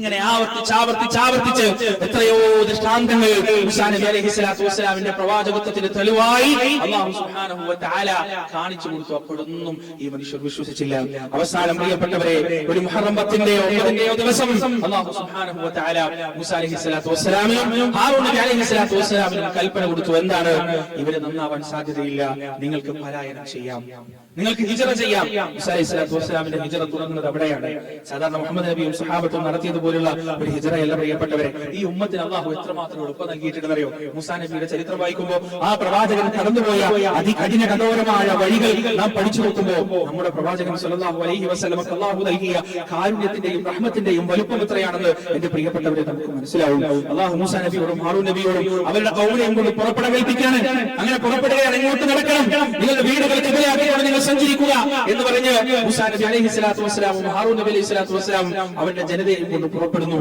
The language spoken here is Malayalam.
ഇങ്ങനെ ആവർത്തിച്ച് ആവർത്തിച്ച് ആവർത്തിച്ച് എത്രയോ ദൃഷ്ടാന്തങ്ങൾ മൂസാ അലൈഹി സ്വലാത്തു വസ്സലാമിന്റെ പ്രവാചകത്വത്തിന് തെളിവായി കാണിച്ചു കൊടുത്തു. അപ്പോഴൊന്നും ഈ മനുഷ്യർ വിശ്വസിച്ചില്ല. അവസാനം പ്രിയപ്പെട്ടവരെ ഒരു മുഹറം ദിവസം അള്ളാഹു കൽപ്പന കൊടുത്തു. എന്താണ്? ഇവരെ നന്നാവാൻ സാധ്യതയില്ല. നിങ്ങൾക്ക് പലായനം ചെയ്യാം. നിങ്ങൾക്ക് ഹിജറ ചെയ്യാം. സ്വലാത്തു വസ്സലാമിന്റെ ഹിജറ തുടങ്ങുന്നത് അവിടെയാണ്. സാധാരണ മുഹമ്മദ് നബിയും സഹാബത്തും നടത്തിയതുപോലുള്ള ഒരു ഹിജറയല്ല പ്രിയപ്പെട്ടവരെ. ഈ ഉമ്മത്തിന് അള്ളാഹു എത്രമാത്രം എളുപ്പം നൽകിയിട്ടുണ്ടെന്നറിയോ? മുസാ നബിയുടെ ചരിത്രം വായിക്കുമ്പോൾ ആ പ്രവാചകൻ കടന്നുപോയ അതികഠിന കഠോരമായ വഴികൾ നാം പഠിച്ചു നോക്കുമ്പോൾ നമ്മുടെ പ്രവാചകൻ സല്ലല്ലാഹു അലൈഹി വസ്ലമ അള്ളാഹു നൽകിയ കാരുണ്യത്തിന്റെയും റഹ്മത്തിന്റെയും വലുപ്പം എത്രയാണെന്ന് എന്റെ പ്രിയപ്പെട്ടവരെ നമുക്ക് മനസ്സിലാവും. അള്ളാഹു മൂസ നബിയോടും ഹാറൂൻ നബിയോടും അവരുടെ കൗലയും കൊണ്ട് പുറപ്പെടവേൽപ്പിക്കാൻ അങ്ങനെ പുറപ്പെടുകയാണ് ഇങ്ങോട്ട് നടക്കണം. നിങ്ങളുടെ വീടുകൾ നിങ്ങൾ സഞ്ചരിക്കുക എന്ന് പറഞ്ഞ് മൂസാ നബി അലൈഹി സ്വലാത്തു വസ്സലാമും ഹാറൂൻ നബി അലൈഹി സ്വലാത്തു വസ്സലാമും അവരുടെ ജനതയും കൊണ്ട് പുറപ്പെടുന്നു.